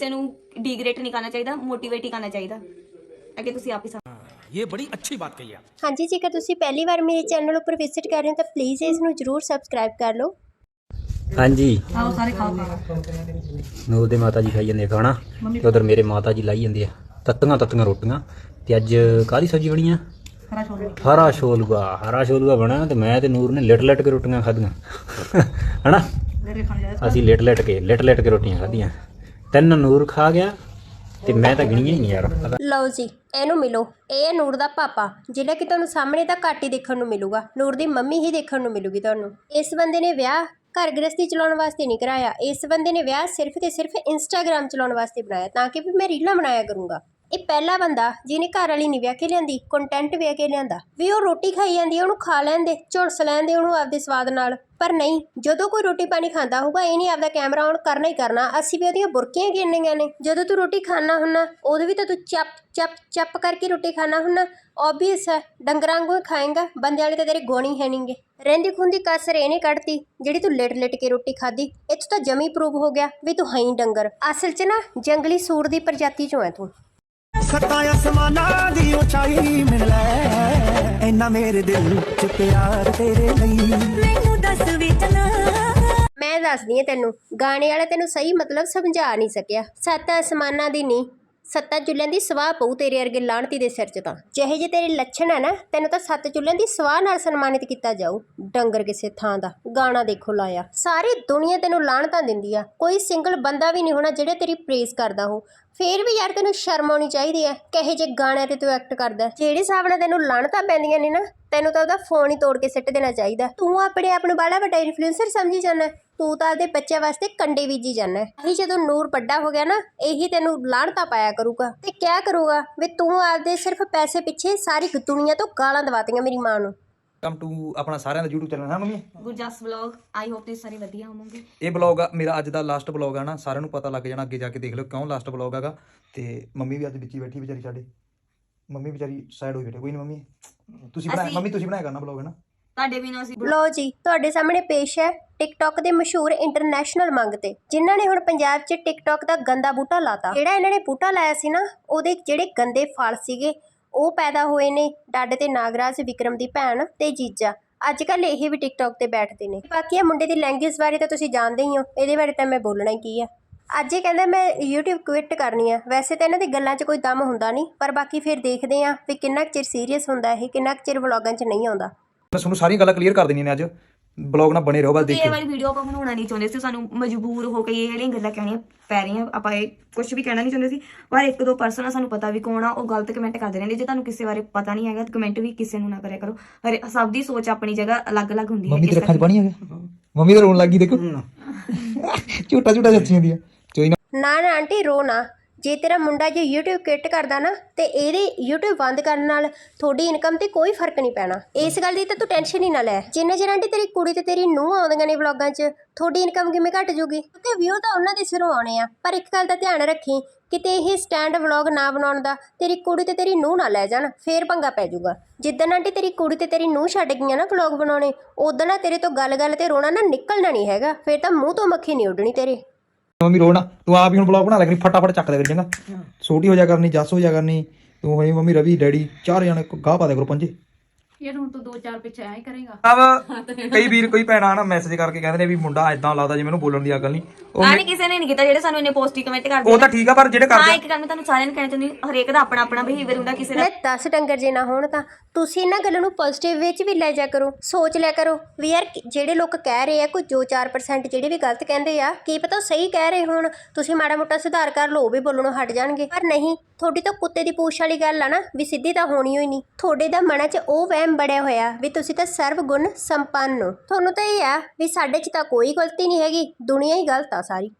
ਕਿਸੇ ਨੂੰ ਡੀਗ੍ਰੇਡ ਨਹੀਂ ਕਰਨਾ ਚਾਹੀਦਾ ਮੋਟੀਵੇਟ ਹੀ ਕਰਨਾ ਚਾਹੀਦਾ। ਅੱਗੇ ਤੁਸੀਂ ਆਪ ਸਮਝ ਇਹ ਬੜੀ ਅੱਛੀ ਬਾਤ ਕਹੀ ਆਪ ਹਾਂਜੀ ਜੇਕਰ ਤੁਸੀਂ ਪਹਿਲੀ ਵਾਰ ਮੇਰੇ ਚੈਨਲ ਉੱਪਰ ਵਿਜ਼ਿਟ ਕਰ ਰਹੇ ਹੋ ਤਾਂ ਪਲੀਜ਼ ਇਸ ਨੂੰ ਜਰੂਰ ਸਬਸਕ੍ਰਾਈਬ ਕਰ ਲਓ। ਹਾਂਜੀ। ਆਓ ਸਾਰੇ ਖਾਓ ਨੂਰ ਦੇ ਮਾਤਾ ਜੀ ਖਾਈ ਜਾਂਦੇ ਖਾਣਾ ਤੇ ਉਧਰ ਮੇਰੇ ਮਾਤਾ ਜੀ ਲਾਈ ਜਾਂਦੇ ਆ। ਤੱਤੀਆਂ ਤੱਤੀਆਂ ਰੋਟੀਆਂ ਤੇ ਅੱਜ ਕਾਹਦੀ ਸਬਜ਼ੀ ਬਣੀ ਆ? ਹਰਾ ਛੋਲੂਆ ਹਰਾ ਸ਼ੋਲ ਹਰਾ ਛੋਲੂਆ ਬਣਾਇਆ ਤੇ ਮੈਂ ਤੇ ਨੂਰ ਨੇ ਲਿਟ ਲਿਟ ਕੇ ਰੋਟੀਆਂ ਖਾਧੀਆਂ। ਹਨਾ? ਅਸੀਂ ਲਿਟ ਲਿਟ ਕੇ ਲਿਟ ਲਿਟ ਕੇ ਰੋਟੀਆਂ ਖਾਧੀਆਂ। ਤਿੰਨ ਨੂਰ ਖਾ ਗਿਆ ਤੇ ਮੈਂ ਤਾਂ ਗਿਣੀਆਂ ਨਹੀਂ ਯਾਰ। ਲਓ ਜੀ, ਇਹਨੂੰ ਮਿਲੋ। ਇਹ ਹੈ ਨੂਰ ਦਾ ਪਾਪਾ। ਜਿਹੜਾ ਕਿ ਤੁਹਾਨੂੰ ਸਾਹਮਣੇ ਤਾਂ ਘੱਟ ਹੀ ਦੇਖਣ ਨੂੰ ਮਿਲੂਗਾ। ਨੂਰ ਦੀ ਮੰਮੀ ਹੀ ਦੇਖਣ ਨੂੰ ਮਿਲੂਗੀ ਤੁਹਾਨੂੰ। ਇਸ ਬੰਦੇ ਨੇ ਵਿਆਹ ਘਰ ਗ੍ਰਸਤੀ ਚਲਾਉਣ ਵਾਸਤੇ ਨਹੀਂ ਕਰਾਇਆ। ਇਸ ਬੰਦੇ ਨੇ ਵਿਆਹ ਸਿਰਫ ਤੇ ਸਿਰਫ ਇੰਸਟਾਗ੍ਰam ਚਲਾਉਣ ਵਾਸਤੇ ਬਣਾਇਆ, ਤਾਂ ਕਿ ਵੀ ਮੈਂ ਰੀਲਾਂ ਬਣਾਇਆ ਕਰੂੰਗਾ। ਇਹ ਪਹਿਲਾ ਬੰਦਾ ਜਿਹਨੇ ਘਰ ਵਾਲੀ ਨਹੀਂ ਵਿਆਹ ਕੇ ਲਿਆਂਦੀ ਕੰਟੈਂਟ ਵਿਆਹ ਕੇ ਲਿਆਂਦਾ। ਵੀ ਉਹ ਰੋਟੀ ਖਾਈ ਜਾਂਦੀ ਆ, ਉਹਨੂੰ ਖਾ ਲੈਂਦੇ ਝੁਲਸ ਲੈਂਦੇ ਉਹਨੂੰ ਆਪਦੇ ਸਵਾਦ ਨਾਲ। ਪਰ ਨਹੀਂ ਜਦੋਂ ਕੋਈ ਰੋਟੀ ਪਾਣੀ ਖਾਂਦਾ ਹੋਊਗਾ ਇਹ ਨਹੀਂ ਆਪਦਾ ਕੈਮਰਾ ਔਨ ਕਰਨਾ ਹੀ ਕਰਨਾ। ਅਸੀਂ ਵੀ ਉਹਦੀਆਂ ਬੁਰਕੀਆਂ ਗਿਣਨੀਆਂ ਨੇ। ਜਦੋਂ ਤੂੰ ਰੋਟੀ ਖਾਣਾ ਹੁੰਨਾ ਉਦੋਂ ਵੀ ਤਾਂ ਤੂੰ ਚੱਪ ਚੱਪ ਚੱਪ ਕਰਕੇ ਰੋਟੀ ਖਾਣਾ ਹੁੰਨਾ। ਆਬਵੀਅਸ ਹੈ ਡੰਗਰਾਂ ਵਾਂਗੂ ਹੀ ਖਾਏਗਾ ਬੰਦੇ ਵਾਲੇ ਤਾਂ ਤੇਰੇ ਗੋਣੀ ਹੈ ਨਹੀਂਗੇ। ਰਹਿੰਦੀ ਖੁੰਦੀ ਕਸਰ ਇਹਨੇ ਕੱਢਤੀ ਜਿਹੜੀ ਤੂੰ ਲੇਟ ਲੇਟ ਕੇ ਰੋਟੀ ਖਾਦੀ ਇੱਥੋਂ ਤਾਂ ਜਮੀ ਪ੍ਰੂਵ ਹੋ ਗਿਆ ਵੀ ਤੂੰ ਹੈ ਡੰਗਰ। ਅਸਲ 'ਚ ਨਾ ਜੰਗਲੀ ਸੂਰ ਦੀ ਪ੍ਰਜਾਤੀ 'ਚੋਂ ਹੈ ਤੂੰ। ਸੱਤਾਂ ਅਸਮਾਨਾਂ ਦੀ ਉਚਾਈ ਮਿਲ ਲੈ। ਇੰਨਾ ਮੇਰੇ ਦਿਲ ਚ ਪਿਆਰ ਤੇਰੇ ਲਈ। ਮੈਨੂੰ ਦੱਸ ਵੀ ਚਲਾ ਮੈਂ ਦੱਸਦੀ ਹਾਂ ਤੈਨੂੰ ਗਾਣੇ ਵਾਲਾ ਤੈਨੂੰ ਸਹੀ ਮਤਲਬ ਸਮਝਾ ਨਹੀਂ ਸਕਿਆ। ਸੱਤ ਅਸਮਾਨਾਂ ਦੀ ਨਹੀਂ ਸੱਤਾਂ ਚੁੱਲ੍ਹਿਆਂ ਦੀ ਸਵਾਹ ਪਊ ਤੇਰੇ ਅਰਗੇ ਲਾਣਤੀ ਦੇ ਸਿਰ 'ਚ ਤਾਂ। ਜਿਹੇ ਜੇ ਤੇਰੇ ਲੱਛਣ ਹੈ ਨਾ, ਤੈਨੂੰ ਤਾਂ ਸੱਤ ਚੁੱਲ੍ਹਿਆਂ ਦੀ ਸਵਾਹ ਨਾਲ ਸਨਮਾਨਿਤ ਕੀਤਾ ਜਾਊ। ਡੰਗਰ ਕਿਸੇ ਥਾਂ ਦਾ, ਗਾਣਾ ਦੇਖੋ ਲਾਇਆ। ਸਾਰੀ ਦੁਨੀਆ ਤੈਨੂੰ ਲਾਣਤਾਂ ਦਿੰਦੀ ਆ। ਕੋਈ ਸਿੰਗਲ ਬੰਦਾ ਵੀ ਨਹੀਂ ਹੋਣਾ ਜਿਹੜਾ ਤੇਰੀ ਪ੍ਰੇਜ਼ ਕਰਦਾ ਹੋ ਫੇਰ ਵੀ ਯਾਰ ਤੈਨੂੰ ਸ਼ਰਮ ਆਉਣੀ ਚਾਹੀਦੀ ਹੈ ਕਹੇ ਜੇ ਗਾਣਿਆਂ ਤੇ ਤੂੰ ਐਕਟ ਕਰਦਾ। ਜਿਹੜੇ ਹਿਸਾਬ ਨਾਲ ਤੈਨੂੰ ਲਾਣਤਾਂ ਪੈਂਦੀਆਂ ਨੇ ਨਾ ਤੈਨੂੰ ਤਾਂ ਉਹਦਾ ਫੋਨ ਹੀ ਤੋੜ ਕੇ ਸਿੱਟ ਦੇਣਾ ਚਾਹੀਦਾ। ਤੂੰ ਆਪਣੇ ਆਪ ਨੂੰ ਬਾਲਾ ਵੱਡਾ ਇਨਫਲੂਐਂਸਰ ਸਮਝੀ ਜਾਂਦਾ। ਤੂੰ ਤਾਂ ਆਪਦੇ ਬੱਚਿਆਂ ਵਾਸਤੇ ਕੰਡੇ ਬੀਜੀ ਜਾਂਦਾ ਹੈ। ਇਹੀ ਜਦੋਂ ਨੂਰ ਵੱਡਾ ਹੋ ਗਿਆ ਨਾ ਇਹੀ ਤੈਨੂੰ ਲਾਣਤਾਂ ਪਾਇਆ ਕਰੂਗਾ। ਤੇ ਕਿਆ ਕਰੂਗਾ? ਵੀ ਤੂੰ ਆਪਦੇ ਸਿਰਫ ਪੈਸੇ ਪਿੱਛੇ ਸਾਰੀ ਦੁਨੀਆ ਤੋਂ ਗਾਲਾਂ ਦਵਾਤੀਆਂ ਮੇਰੀ ਮਾਂ ਨੂੰ। ਵੈਲਕਮ ਟੂ ਆਪਣਾ ਸਾਰਿਆਂ ਦਾ YouTube ਚੈਨਲ ਹੈ mummy? Gurjas vlog I hope ਤੁਸੀਂ ਸਾਰੇ ਵਧੀਆ ਹੋਵੋਗੇ। ਇਹ ਬਲੌਗ ਮੇਰਾ ਅੱਜ ਦਾ ਲਾਸਟ ਬਲੌਗ ਹੈ ਨਾ। ਸਾਰਿਆਂ ਨੂੰ ਪਤਾ ਲੱਗ ਜਾਣਾ ਅੱਗੇ ਜਾ ਕੇ ਦੇਖ ਲਿਓ ਕਿਉਂ ਲਾਸਟ ਬਲੌਗ ਹੈਗਾ। ਤੇ ਮੰਮੀ ਵੀ ਅੱਜ ਵਿੱਚ ਹੀ ਬੈਠੀ ਵਿਚਾਰੀ ਸਾਡੇ। ਮੰਮੀ ਵਿਚਾਰੀ ਸਾਈਡ ਹੋਈ ਬੈਠੇ ਕੋਈ ਨਹੀਂ ਮੰਮੀ ਤੁਸੀਂ ਅਸੀਂ- ਮੰਮੀ ਤੁਸੀਂ ਬਣਾਇਆ ਕਰਨਾ ਬਲੌਗ ਹੈ ਨਾ ਤੁਹਾਡੇ ਵੀ ਨਾ ਅਸੀਂ ਲੋ ਜੀ ਤੁਹਾਡੇ ਸਾਹਮਣੇ ਪੇਸ਼ ਹੈ ਟਿਕਟੌਕ ਦੇ ਮਸ਼ਹੂਰ ਇੰਟਰਨੈਸ਼ਨਲ ਮੰਗ ਤੇ ਜਿਨ੍ਹਾਂ ਨੇ ਹੁਣ ਪੰਜਾਬ 'ਚ ਟਿਕਟੌਕ ਦਾ ਗੰਦਾ ਬੂਟਾ ਲਾਤਾ। ਜਿਹੜਾ ਇਹਨਾਂ ਨੇ ਬੂਟਾ ਲਾਇਆ ਸੀ ਨਾ ਉਹਦੇ ਜਿਹੜੇ ਗੰਦੇ ਫਲ ਸੀਗੇ ਉਹ ਪੈਦਾ ਹੋਏ ਨੇ ਡੱਡ ਤੇ ਨਾਗਰਾਜ ਵਿਕਰਮ ਦੀ ਭੈਣ ਤੇ ਜੀਜਾ। ਅੱਜ ਕੱਲ ਇਹ ਵੀ ਟਿਕਟੌਕ ਤੇ ਬੈਠਦੇ ਨੇ। ਬਾਕੀ ਇਹ ਮੁੰਡੇ ਦੀ ਲੈਂਗੁਏਜ ਬਾਰੇ ਤਾਂ ਤੁਸੀਂ ਜਾਣਦੇ ਹੀ ਹੋ ਇਹਦੇ ਬਾਰੇ ਤਾਂ ਮੈਂ ਬੋਲਣਾ ਹੀ ਕੀ ਆ। ਅੱਜ ਇਹ ਕਹਿੰਦਾ ਮੈਂ YouTube ਕੁਇਟ ਕਰਨੀ ਆ। ਵੈਸੇ ਤਾਂ ਇਹਨਾਂ ਦੀ ਗੱਲਾਂ 'ਚ ਕੋਈ ਦਮ ਹੁੰਦਾ ਨਹੀਂ ਪਰ ਬਾਕੀ ਫਿਰ ਦੇਖਦੇ ਆ ਵੀ ਕਿੰਨਾ ਕੁ ਚਿਰ ਸੀਰੀਅਸ ਹੁੰਦਾ ਇਹ ਕਿੰਨਾ ਕੁ ਚਿਰ ਵਲੌਗਾਂ 'ਚ ਨਹੀਂ ਆਉਂਦਾ। ਮੈਂ ਤੁਹਾਨੂੰ ਸਾਰੀਆਂ ਗੱਲਾਂ ਕਲੀਅਰ ਕਰ ਦੇਣੀਆਂ ਨੇ ਅੱਜ। ਬਲੌਗ ਨਾਲ ਬਣੇ ਰਹੋ ਬਸ ਇਹ ਦੇਖਿਓ ਵਾਲੀ ਵੀਡੀਓ ਆਪਾਂ ਬਣਾਉਣਾ ਨਹੀਂ ਚਾਹੁੰਦੇ ਸੀ ਸਾਨੂੰ ਮਜਬੂਰ ਹੋ ਕੇ ਇਹ ਵਾਲੀਆਂ ਗੱਲਾਂ ਕਹਿਣੀਆਂ ਪੈ ਰਹੀਆਂ। ਆਪਾਂ ਇਹ ਕੁਝ ਵੀ ਕਹਿਣਾ ਨਹੀਂ ਚਾਹੁੰਦੇ ਸੀ ਪਰ ਇੱਕ ਦੋ ਪਰਸਨ ਆ ਸਾਨੂੰ ਪਤਾ ਵੀ ਕੌਣ ਆ ਉਹ ਗਲਤ ਕਮੈਂਟ ਕਰਦੇ ਰਹਿੰਦੇ। ਜੇ ਤੁਹਾਨੂੰ ਕਿਸੇ ਬਾਰੇ ਪਤਾ ਨਹੀਂ ਹੈਗਾ ਤਾਂ ਕਮੈਂਟ ਵੀ ਕਿਸੇ ਨੂੰ ਨਾ ਕਰਿਆ ਕਰੋ। ਹਰੇ ਸਭ ਦੀ ਸੋਚ ਆਪਣੀ ਜਗ੍ਹਾ ਅਲੱਗ-ਅਲੱਗ ਹੁੰਦੀ ਹੈ ਮੰਮੀ ਇਸ ਤੇ 'ਚ ਪਾਣੀ ਆ ਗਿਆ ਮੰਮੀ ਤਾਂ ਰੋਣ ਲੱਗੀ ਦੇਖੋ। ਝੂਟਾ ਝੂਟਾ ਜੱਚੀ ਜਾਂਦੀ ਆ ਨਾ ਨਾ ਆਂਟੀ, ਰੋ ਨਾ। ਜੇ ਤੇਰਾ ਮੁੰਡਾ ਜੇ YouTube ਕਿੱਟ ਕਰਦਾ ਨਾ, ਤੇ ਇਹਦੇ YouTube ਬੰਦ ਕਰਨ ਨਾਲ ਤੁਹਾਡੀ ਇਨਕਮ ਤੇ ਕੋਈ ਫ਼ਰਕ ਨਹੀਂ ਪੈਣਾ। ਇਸ ਗੱਲ ਦੀ ਤਾਂ ਤੂੰ ਟੈਨਸ਼ਨ ਹੀ ਨਾ ਲੈ। ਜਿੰਨੇ ਚਿਰ ਆਂਟੀ ਤੇਰੀ ਕੁੜੀ ਤੇ ਤੇਰੀ ਨੂੰਹ ਆਉਂਦੀਆਂ ਨੇ ਵਲੌਗਾਂ 'ਚ, ਤੁਹਾਡੀ ਇਨਕਮ ਕਿਵੇਂ ਘਟ ਜੂਗੀ ਕਿਉਂਕਿ ਵਿਊ ਤਾਂ ਉਹਨਾਂ ਦੇ ਸਿਰੋਂ ਆਉਣੇ ਆ। ਪਰ ਇੱਕ ਗੱਲ ਦਾ ਧਿਆਨ ਰੱਖੀ, ਕਿਤੇ ਇਹ ਸਟੈਂਡ ਵਲੌਗ ਨਾ ਬਣਾਉਣ ਦਾ, ਤੇਰੀ ਕੁੜੀ ਤੇ ਤੇਰੀ ਨੂੰਹ ਨਾ ਲੈ ਜਾਣ, ਫੇਰ ਪੰਗਾ ਪੈ ਜਾਊਗਾ। ਜਿੱਦਣ ਆਂਟੀ ਤੇਰੀ ਕੁੜੀ ਤੇ ਤੇਰੀ ਨੂੰਹ ਛੱਡ ਗਈਆਂ ਨਾ ਵਲੌਗ ਬਣਾਉਣੇ ਉਦੋਂ ਨਾ ਤੇਰੇ ਤੋਂ ਗੱਲ-ਗੱਲ ਤੇ ਰੋਣਾ ਨਾ ਨਿਕਲਣਾ ਨਹੀਂ ਹੈਗਾ। ਫੇਰ ਤਾਂ ਮੂੰਹ ਤੋਂ ਮੱਖੀ ਨਹੀਂ ਉੱਡਣੀ ਤੇਰੇ। ਮੰਮੀ ਰੋਣਾ ਤੂੰ ਆਪ ਹੀ ਹੁਣ ਬਲੌਗ ਬਣਾ ਲੈ ਕਰੀ ਫਟਾਫਟ ਚੱਕ ਦੇ ਕਰੀ ਚੰਗਾ। ਛੋਟੀ ਹੋ ਜਾ ਕਰਨੀ ਜੱਸ ਹੋ ਜਾ ਕਰਨੀ ਤੂੰ ਹੋਈ ਮੰਮੀ ਰਵੀ ਡੈਡੀ ਚਾਰ ਜਣੇ ਗਾਹ ਪਾ ਦੇ ਕਰੋ ਪੰਜੇ। ਯਾਰ ਹੁਣ ਤੂੰ ਦੋ ਚਾਰ ਪਿੱਛੇ ਐ ਕਰੇਗਾ। ਅਬ ਕਈ ਵੀਰ ਕੋਈ ਭੈਣਾਂ ਨਾ ਮੈਸੇਜ ਕਰਕੇ ਕਹਿੰਦੇ ਨੇ ਵੀ ਮੁੰਡਾ ਐਦਾਂ ਲੱਗਦਾ ਜਿਵੇਂ ਉਹਨੂੰ ਬੋਲਣ ਦੀ ਅਕਲ ਨਹੀਂ। ਉਹ ਆਹ ਨਹੀਂ ਕਿਸੇ ਨੇ ਨਹੀਂ ਕੀਤਾ ਜਿਹੜੇ ਸਾਨੂੰ ਇਹਨੇ ਪੋਸਟਿਵ ਕਮੈਂਟ ਕਰਦੇ ਉਹ ਤਾਂ ਠੀਕ ਆ ਪਰ ਜਿਹੜੇ ਹਾਂ ਕਰਦੇ ਇੱਕ ਗੱਲ ਮੈਂ ਤੁਹਾਨੂੰ ਸਾਰਿਆਂ ਨੂੰ ਕਹਿਣਾ ਚਾਹੁੰਦੀ ਹਾਂ, ਹਰੇਕ ਦਾ ਆਪਣਾ ਆਪਣਾ ਬਿਹੇਵੀਅਰ ਹੁੰਦਾ ਕਿਸੇ ਦਾ। ਲੈ 10 ਡੰਗਰ ਜੇ ਨਾ ਹੋਣ ਤਾਂ ਤੁਸੀਂ ਇਹਨਾਂ ਗੱਲਾਂ ਨੂੰ ਪੋਜ਼ਿਟਿਵ ਵਿੱਚ ਵੀ ਲੈ ਜਾ ਕਰੋ ਸੋਚ ਲਿਆ ਕਰੋ ਵੀ ਯਾਰ ਕਿ- ਜਿਹੜੇ ਲੋਕ ਕਹਿ ਰਹੇ ਆ ਕੋਈ 2-4% ਜਿਹੜੇ ਵੀ ਗਲਤ ਕਹਿੰਦੇ ਆ ਕੀ ਪਤਾ ਉਹ ਸਹੀ ਕਹਿ ਰਹੇ ਹੋਣ ਤੁਸੀਂ ਮਾੜਾ ਮੋਟਾ ਸੁਧਾਰ ਕਰ ਲਓ ਉਹ ਵੀ ਬੋਲਣੋਂ ਹਟ ਜਾਣਗੇ। ਪਰ ਨਹੀਂ ਤੁਹਾਡੀ ਤਾਂ ਕੁੱਤੇ ਦੀ ਪੂਛ ਵਾਲੀ ਗੱਲ ਆ ਨਾ ਵੀ ਸਿੱਧੀ ਤਾਂ ਹੋਣੀ ਹੋਈ ਨਹੀਂ। ਤੁਹਾਡੇ ਦਾ ਮਨਾਂ 'ਚ ਉਹ ਵਹਿਮ ਬੜਿਆ ਹੋਇਆ ਵੀ ਤੁਸੀਂ ਤਾਂ ਸਰਵ ਗੁਣ ਸੰਪੰਨ ਹੋ। ਤੁਹਾਨੂੰ ਤਾਂ ਇਹ ਆ ਵੀ ਸਾਡੇ 'ਚ ਤਾਂ ਕੋਈ ਗਲਤੀ ਨਹੀਂ ਹੈਗੀ, ਦੁਨੀਆ ਹੀ ਗਲਤ ਆ ਸਾਰੀ।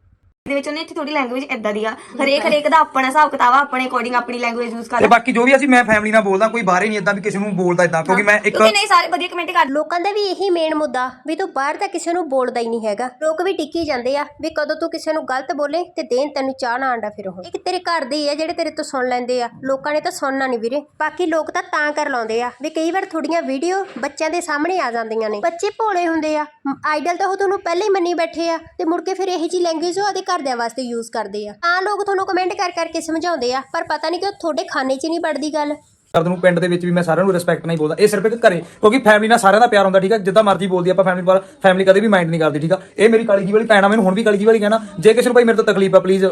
ਦੇ ਵਿੱਚ ਉਹਨੇ ਇੱਥੇ ਥੋੜੀ ਲੈਂਗੁਏਜ ਇਦਾਂ ਦੀ ਆ। ਹਰੇਕ ਹਰੇਕ ਦਾ ਆਪਣਾ ਹਿਸਾਬ ਕਿਤਾਬ ਆ ਆਪਣੇ ਅਕੋਰਡਿੰਗ ਆਪਣੀ ਲੈਂਗੁਏਜ ਯੂਜ਼ ਤੇ ਕਰਦਾ ਬਾਕੀ ਜੋ ਵੀ ਅਸੀਂ ਮੈਂ ਫੈਮਿਲੀ ਨਾਲ ਬੋਲਦਾ ਕੋਈ ਬਾਹਰ ਹੀ ਨਹੀਂ ਇਦਾਂ ਵੀ ਕਿਸੇ ਨੂੰ ਬੋਲਦਾ ਇਦਾਂ ਕਿਉਂਕਿ ਮੈਂ ਇੱਕ ਨਹੀਂ ਸਾਰੇ ਵਧੀਆ ਕਮੈਂਟ ਕਰਦੇ ਲੋਕਾਂ ਦਾ ਵੀ ਇਹੀ ਮੇਨ ਮੁੱਦਾ ਵੀ ਤੂੰ ਬਾਹਰ ਤਾਂ ਕਿਸੇ ਨੂੰ ਬੋਲਦਾ ਹੀ ਨਹੀਂ ਹੈਗਾ। ਲੋਕ ਵੀ ਟਿੱਕੀ ਜਾਂਦੇ ਆ ਵੀ ਕਦੋਂ ਤੂੰ ਕਿਸੇ ਨੂੰ ਗਲਤ ਬੋਲੇ ਤੇ ਦੇਣ ਤੈਨੂੰ ਚਾਹ ਨਾ ਆਂਡਾ ਫਿਰ ਉਹ। ਇੱਕ ਤੇਰੇ ਘਰ ਦੇ ਹੀ ਆ ਜਿਹੜੇ ਤੇਰੇ ਤੋਂ ਸੁਣ ਲੈਂਦੇ ਆ। ਲੋਕਾਂ ਨੇ ਤਾਂ ਸੁਣਨਾ ਨਹੀਂ ਵੀਰੇ। ਬਾਕੀ ਲੋਕ ਤਾਂ ਤਾਂ ਕਰ ਲਾਉਂਦੇ ਆ ਵੀ ਕਈ ਵਾਰ ਥੋੜੀਆਂ ਵੀਡੀਓ ਬੱਚਿਆਂ ਦੇ ਸਾਹਮਣੇ ਆ ਜਾਂਦੀਆਂ ਨੇ। ਬੱਚੇ ਭੋਲੇ ਹੁੰਦੇ ਆ। ਆਈਡਲ ਤਾਂ ਉਹ ਤੁਹਾਨੂੰ ਪਹਿਲਾਂ ਹੀ ਮੰਨੀ ਬੈਠੇ ਆ ਤੇ ਮੁੜ ਕੇ ਫਿਰ ਇਹੀ ਜੀ ਲੈਂਗੁਏਜ ਉਹ ਆਦੇ ਘਰ ਘਰਦਿਆਂ ਵਾਸਤੇ ਯੂਜ਼ ਕਰਦੇ ਆ। ਤਾਂ ਲੋਕ ਤੁਹਾਨੂੰ ਕਮੈਂਟ ਕਰ ਕਰਕੇ ਸਮਝਾਉਂਦੇ ਆ ਪਰ ਪਤਾ ਨਹੀਂ ਕਿ ਤੁਹਾਡੇ ਖਾਨੇ 'ਚ ਨਹੀਂ ਪੜਦੀ ਗੱਲ। ਕਰਦ ਨੂੰ ਪਿੰਡ ਦੇ ਵਿੱਚ ਵੀ ਮੈਂ ਸਾਰਿਆਂ ਨੂੰ ਰਿਸਪੈਕਟ ਨਹੀਂ ਬੋਲਦਾ। ਇਹ ਸਿਰਫ ਇੱਕ ਘਰੇ ਕਿਉਂਕਿ ਫੈਮਿਲੀ ਨਾਲ ਸਾਰਿਆਂ ਦਾ ਪਿਆਰ ਹੁੰਦਾ ਠੀਕ ਆ? ਜਿੱਦਾਂ ਮਰਜ਼ੀ ਬੋਲਦੀ ਆਪਾਂ ਫੈਮਿਲੀ ਪਰ ਫੈਮਿਲੀ ਕਦੇ ਵੀ ਮਾਈਂਡ ਨਹੀਂ ਕਰਦੀ ਠੀਕ ਆ? ਇਹ ਮੇਰੀ ਕਾਲੀ ਜੀ ਵਾਲੀ ਆ ਮੈਨੂੰ ਹੁਣ ਵੀ ਕਾਲੀ ਜੀ ਵਾਲੀ ਕਹਿਣਾ। ਜੇ ਕਿਸੇ ਨੂੰ ਭਾਈ ਮੇਰੇ ਤੋਂ ਤਕਲੀਫ ਆ ਪਲੀਜ਼